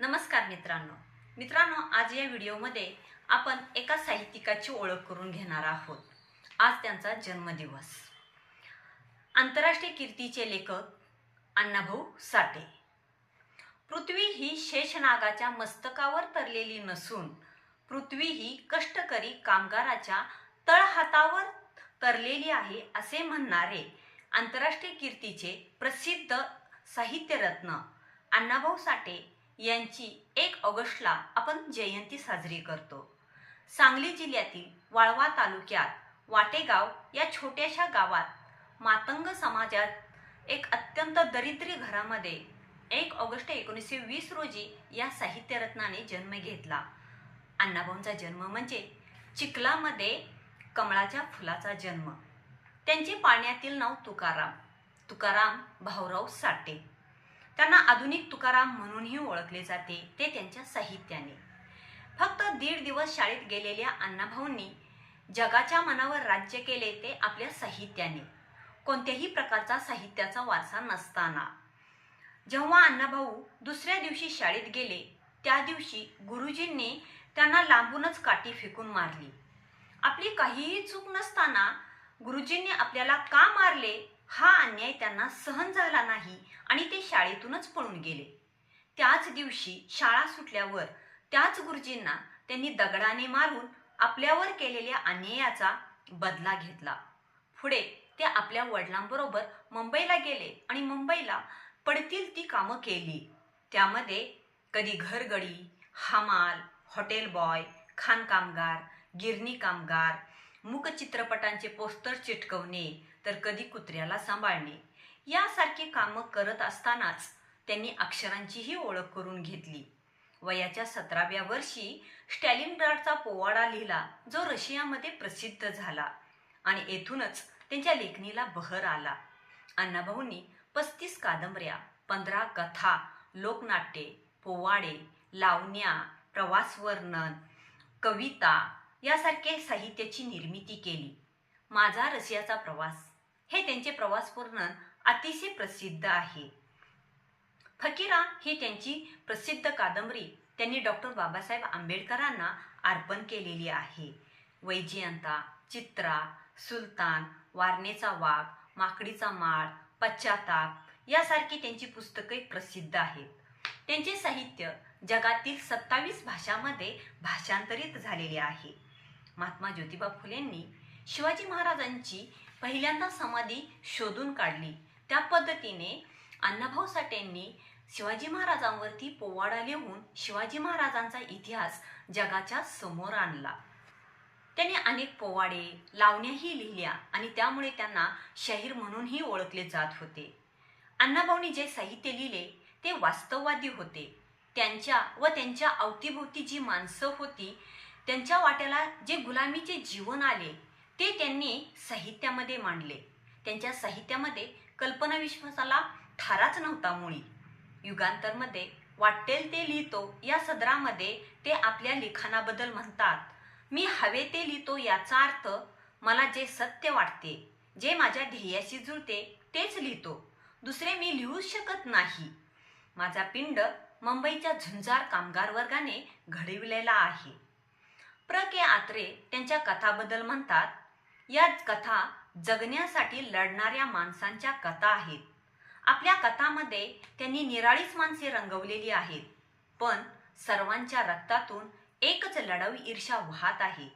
नमस्कार मित्रांनो. मित्रांनो आज या व्हिडिओमध्ये आपण एका साहित्यिकाची ओळख करून घेणार आहोत. आज त्यांचा जन्मदिवस. आंतरराष्ट्रीय कीर्तीचे लेखक अण्णाभाऊ साठे. पृथ्वी ही शेषनागाच्या मस्तकावर तरलेली नसून पृथ्वी ही कष्टकरी कामगाराच्या तळहातावर तरलेली आहे असे म्हणणारे आंतरराष्ट्रीय कीर्तीचे प्रसिद्ध साहित्यरत्न अण्णाभाऊ साठे यांची एक ऑगस्टला आपण जयंती साजरी करतो. सांगली जिल्ह्यातील वाळवा तालुक्यात वाटेगाव या छोट्याशा गावात मातंग समाजात एक अत्यंत दरिद्री घरामध्ये एक ऑगस्ट एकोणीसशे वीस रोजी या साहित्यरत्नाने जन्म घेतला. अण्णाभाऊंचा जन्म म्हणजे चिखलामध्ये कमळाच्या फुलाचा जन्म. त्यांचे पाण्यातील नाव तुकाराम. तुकाराम भाऊराव साठे. त्यांना आधुनिक तुकाराम म्हणूनही ओळखले जाते. ते त्यांच्या साहित्याने. फक्त दीड दिवस शाळेत गेलेल्या अण्णाभाऊंनी जगाच्या मनावर राज्य केले ते आपल्या साहित्याने. कोणत्याही प्रकारचा साहित्याचा वारसा नसताना. जेव्हा अण्णाभाऊ दुसऱ्या दिवशी शाळेत गेले त्या दिवशी गुरुजींनी त्यांना लांबूनच काठी फेकून मारली. आपली काहीही चूक नसताना गुरुजींनी आपल्याला का मारले हा अन्याय त्यांना सहन झाला नाही. आणि ते शाळेतूनच पळून गेले. त्याच दिवशी शाळा सुटल्यावर त्याच गुरुजींना त्यांनी दगडाने मारून आपल्यावर केलेल्या अन्यायाचा बदला घेतला. पुढे ते आपल्या वडिलांबरोबर मुंबईला गेले आणि मुंबईला पडतील ती कामं केली. त्यामध्ये कधी घरगडी हमाल हॉटेल बॉय खाण कामगार गिरणी कामगार मूक चित्रपटांचे पोस्टर चिटकवणे तर कधी कुत्र्याला सांभाळणे. यासारखी कामं करत असतानाच त्यांनी अक्षरांचीही ओळख करून घेतली. वयाच्या सतराव्या वर्षी स्टॅलिनग्राडचा पोवाडा लिहिला जो रशियामध्ये प्रसिद्ध झाला आणि येथूनच त्यांच्या लेखणीला बहर आला. अण्णाभाऊंनी पस्तीस कादंबऱ्या पंधरा कथा लोकनाट्ये पोवाडे लावण्या प्रवासवर्णन कविता यासारखे साहित्याची निर्मिती केली. माझा रशियाचा प्रवास हे त्यांचे प्रवास वर्णन अतिशय प्रसिद्ध आहे. फकीरा ही त्यांची प्रसिद्ध कादंबरी त्यांनी डॉक्टर बाबासाहेब आंबेडकरांना अर्पण केलेली आहे. वैजयंता चित्रा सुलतान वारणेचा वाघ माकडीचा माळ पश्चाताप यासारखी त्यांची पुस्तके प्रसिद्ध आहेत. त्यांचे साहित्य जगातील सत्तावीस भाषांमध्ये भाषांतरित झालेले आहे. महात्मा ज्योतिबा फुलेंनी शिवाजी महाराजांची पहिल्यांदा समाधी शोधून काढली. त्या पद्धतीने अण्णाभाऊ साठेंनी शिवाजी महाराजांवरती पोवाडा लिहून शिवाजी महाराजांचा इतिहास जगाच्या समोर आणला. त्यांनी अनेक पोवाडे लावण्याही लिहिल्या आणि त्यामुळे त्यांना शाहीर म्हणूनही ओळखले जात होते. अण्णाभाऊंनी जे साहित्य लिहिले ते वास्तववादी होते. त्यांच्या व त्यांच्या अवतीभोवती जी माणसं होती त्यांच्या वाट्याला जे गुलामीचे जीवन आले ते त्यांनी साहित्यामध्ये मांडले. त्यांच्या साहित्यामध्ये कल्पना विश्वासाला थाराच नव्हता मुळी. युगांतरमध्ये वाटेल ते लिहितो या सदरामध्ये ते आपल्या लिखाणाबद्दल म्हणतात. मी हवे ते लिहितो याचा अर्थ मला जे सत्य वाटते जे माझ्या ध्येयाशी जुळते तेच लिहितो. दुसरे मी लिहूच शकत नाही. माझा पिंड मुंबईच्या झुंजार कामगार वर्गाने घडविलेला आहे. प्र. के. आत्रे त्यांच्या कथाबद्दल म्हणतात या कथा जगण्यासाठी लढणाऱ्या माणसांच्या कथा आहेत. आपल्या कथामध्ये त्यांनी निराळीच माणसे रंगवलेली आहेत. पण सर्वांच्या रक्तातून एकच लढाऊ ईर्षा वाहत आहे.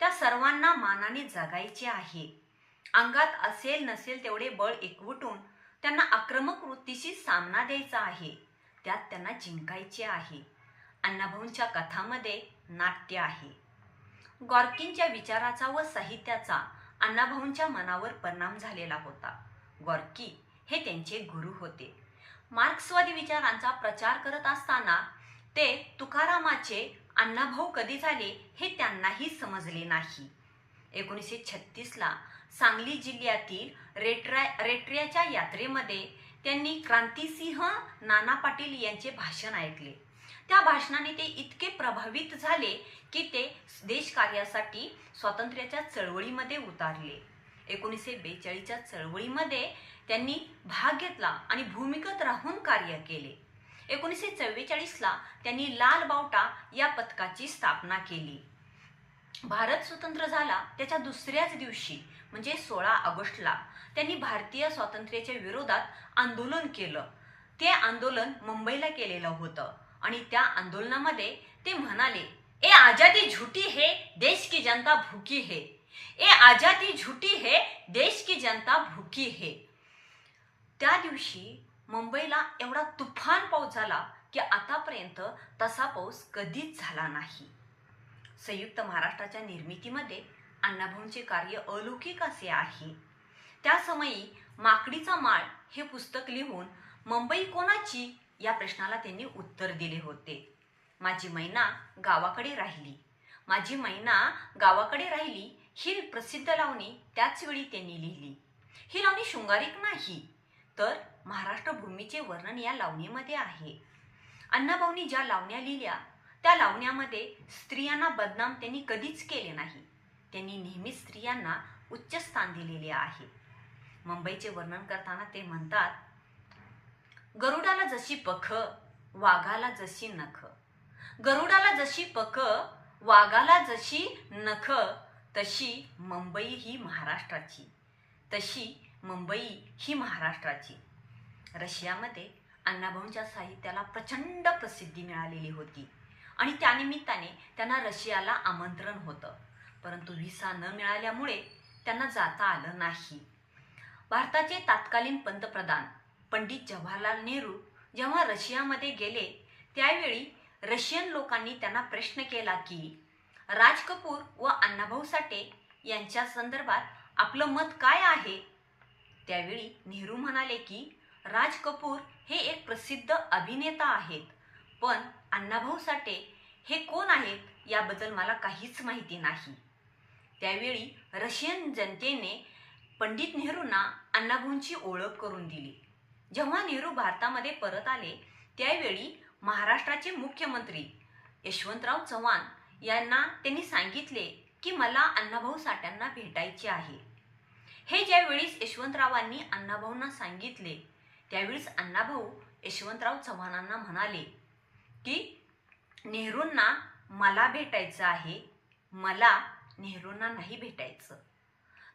त्या सर्वांना मानाने जगायचे आहे. अंगात असेल नसेल तेवढे बळ एकवटून त्यांना आक्रमक वृत्तीशी सामना द्यायचा आहे. त्यात त्यांना जिंकायचे आहे. अण्णाभाऊंच्या कथामध्ये नाट्य आहे. गॉर्किनच्या विचाराचा व साहित्याचा अण्णाभाऊंच्या मनावर परिणाम झालेला होता. गॉर्की हे त्यांचे गुरु होते. मार्क्सवादी विचारांचा प्रचार करत असताना ते तुकारामाचे अण्णाभाऊ कधी झाले हे त्यांनाही समजले नाही. एकोणीसशे छत्तीसला सांगली जिल्ह्यातील रेट्रा रेट्रियाच्या यात्रेमध्ये त्यांनी क्रांतिसिंह नाना पाटील यांचे भाषण ऐकले. त्या भाषणाने ते इतके प्रभावित झाले की ते देशकार्यासाठी स्वातंत्र्याच्या चळवळीमध्ये उतारले. एकोणीसशे बेचाळीसच्या चळवळीमध्ये त्यांनी भाग घेतला आणि भूमिगत राहून कार्य केले. एकोणीसशे चव्वेचाळीसला त्यांनी लाल बावटा या पथकाची स्थापना केली. भारत स्वतंत्र झाला त्याच्या दुसऱ्याच दिवशी म्हणजे सोळा ऑगस्टला. त्यांनी भारतीय स्वातंत्र्याच्या विरोधात आंदोलन केलं. ते आंदोलन मुंबईला केलेलं होतं. आणि त्या आंदोलनामध्ये ते म्हणाले ए आजादी झुटी है देश की जनता भूकी है. ए आजादी झुटी है देश की जनता भूकी है. त्या दिवशी मुंबईला एवढा तुफान पाऊस झाला की आतापर्यंत तसा पाऊस कधीच झाला नाही. संयुक्त महाराष्ट्राच्या निर्मितीमध्ये अण्णाभाऊंचे कार्य अलौकिक असे आहे. त्या समयी माकडीचा माळ हे पुस्तक लिहून मुंबई कोणाची या प्रश्नाला त्यांनी उत्तर दिले होते. माझी मैना गावाकडे राहिली. माझी मैना गावाकडे राहिली ही प्रसिद्ध लावणी त्याच वेळी त्यांनी लिहिली. ही लावणी शृंगारिक नाही तर महाराष्ट्र भूमीचे वर्णन या लावणीमध्ये आहे. अण्णाभाऊंनी ज्या लावण्या लिहिल्या त्या लावण्यामध्ये स्त्रियांना बदनाम त्यांनी कधीच केले नाही. त्यांनी नेहमीच स्त्रियांना उच्च स्थान दिलेले आहे. मुंबईचे वर्णन करताना ते म्हणतात गरुडाला जशी पख वाघाला जशी नख. गरुडाला जशी पख वाघाला जशी नख तशी मुंबई ही महाराष्ट्राची. तशी मुंबई ही महाराष्ट्राची. रशियामध्ये अण्णाभाऊंच्या साहित्याला प्रचंड प्रसिद्धी मिळालेली होती. आणि त्यानिमित्ताने त्यांना रशियाला आमंत्रण होतं. परंतु व्हिसा न मिळाल्यामुळे त्यांना जाता आलं नाही. भारताचे तत्कालीन पंतप्रधान पंडित जवाहरलाल नेहरू जेव्हा रशियामध्ये गेले त्यावेळी रशियन लोकांनी त्यांना प्रश्न केला की राज कपूर व अण्णाभाऊ साठे यांच्या संदर्भात आपलं मत काय आहे? त्यावेळी नेहरू म्हणाले की राज कपूर हे एक प्रसिद्ध अभिनेता आहेत पण अण्णाभाऊ साठे हे कोण आहेत याबद्दल मला काहीच माहिती नाही. त्यावेळी रशियन जनतेने पंडित नेहरूंना अण्णाभाऊंची ओळख करून दिली. जेव्हा नेहरू भारतामध्ये परत आले त्यावेळी महाराष्ट्राचे मुख्यमंत्री यशवंतराव चव्हाण यांना त्यांनी सांगितले की मला अण्णाभाऊ साठ्यांना भेटायचे आहे. हे ज्यावेळीस यशवंतरावांनी अण्णाभाऊंना सांगितले त्यावेळीस अण्णाभाऊ यशवंतराव चव्हाणांना म्हणाले की नेहरूंना मला भेटायचं आहे. मला नेहरूंना नाही भेटायचं.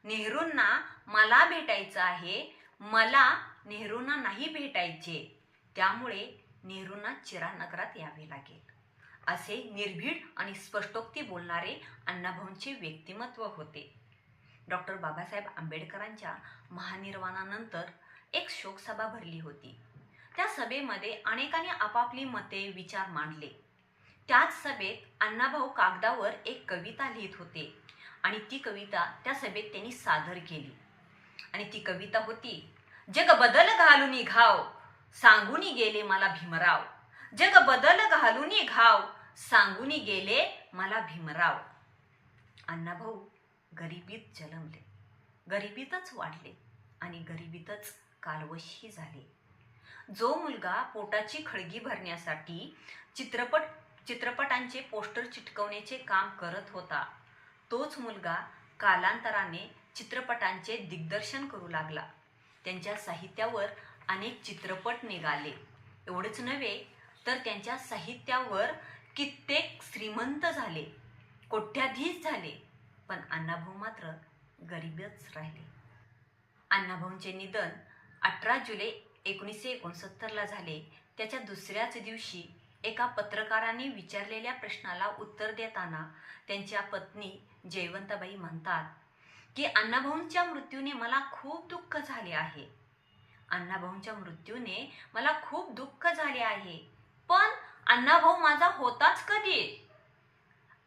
नेहरूंना मला भेटायचं आहे. मला नेहरूंना नाही भेटायचे. त्यामुळे नेहरूंना चिरानगरात यावे लागेल. असे निर्भीड आणि स्पष्टोक्ती बोलणारे अण्णाभाऊंचे व्यक्तिमत्व होते. डॉक्टर बाबासाहेब आंबेडकरांच्या महानिर्वाणानंतर एक शोकसभा भरली होती. त्या सभेमध्ये अनेकांनी आपापली मते विचार मांडले. त्याच सभेत अण्णाभाऊ कागदावर एक कविता लिहित होते आणि ती कविता त्या सभेत त्यांनी सादर केली. आणि ती कविता होती जग बदल घालून घाव सांगून गेले मला भीमराव. जग बदल घालून घाव सांगून गेले मला भीमराव. अण्णाभाऊ गरिबीत जन्मले. गरिबीतच वाढले आणि गरिबीतच कालवशी झाले. जो मुलगा पोटाची खळगी भरण्यासाठी चित्रपट चित्रपटांचे पोस्टर चिटकवण्याचे काम करत होता तोच मुलगा कालांतराने चित्रपटांचे दिग्दर्शन करू लागला. त्यांच्या साहित्यावर अनेक चित्रपट निघाले. एवढंच नव्हे तर त्यांच्या साहित्यावर कित्येक श्रीमंत झाले. कोट्याधीश झाले. पण अण्णाभाऊ मात्र गरीबच राहिले. अण्णाभाऊंचे निधन अठरा जुलै एकोणीसशे एकोणसत्तरला झाले. त्याच्या दुसऱ्याच दिवशी एका पत्रकाराने विचारलेल्या प्रश्नाला उत्तर देताना त्यांच्या पत्नी जयवंताबाई म्हणतात की अण्णाभाऊंच्या मृत्यूने मला खूप दुःख झाले आहे. अण्णाभाऊंच्या मृत्यूने मला खूप दुःख झाले आहे. पण अण्णाभाऊ माझा होताच कधी?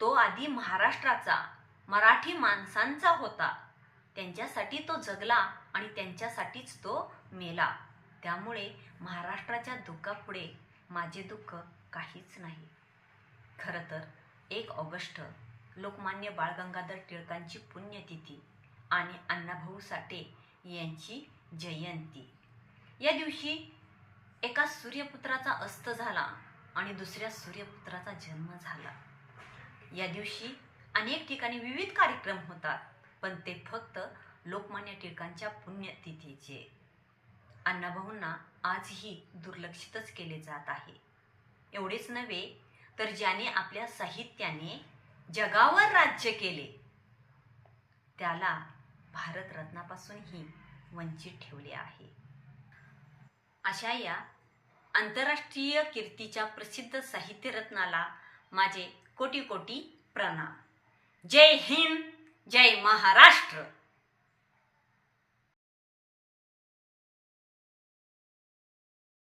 तो आधी महाराष्ट्राचा मराठी माणसांचा होता. त्यांच्यासाठी तो जगला आणि त्यांच्यासाठीच तो मेला. त्यामुळे महाराष्ट्राच्या दुःखापुढे माझे दुःख काहीच नाही. खरं तर एक ऑगस्ट लोकमान्य बाळ गंगाधर टिळकांची पुण्यतिथी. आणि अण्णाभाऊ साठे यांची जयंती. या दिवशी एका सूर्यपुत्राचा अस्त झाला आणि दुसऱ्या सूर्यपुत्राचा जन्म झाला. या दिवशी अनेक ठिकाणी विविध कार्यक्रम होतात पण ते फक्त लोकमान्य टिळकांच्या पुण्यतिथीचे. अण्णाभाऊंना आजही दुर्लक्षितच केले जात आहे. एवढेच नव्हे तर ज्याने आपल्या साहित्याने जगावर राज्य केले त्याला भारतरत्नापासूनही वंचित ठेवले आहे. अशा या आंतरराष्ट्रीय कीर्तीच्या प्रसिद्ध साहित्यरत्नाला माझे कोटी कोटी प्रणाम. जय हिंद जय महाराष्ट्र.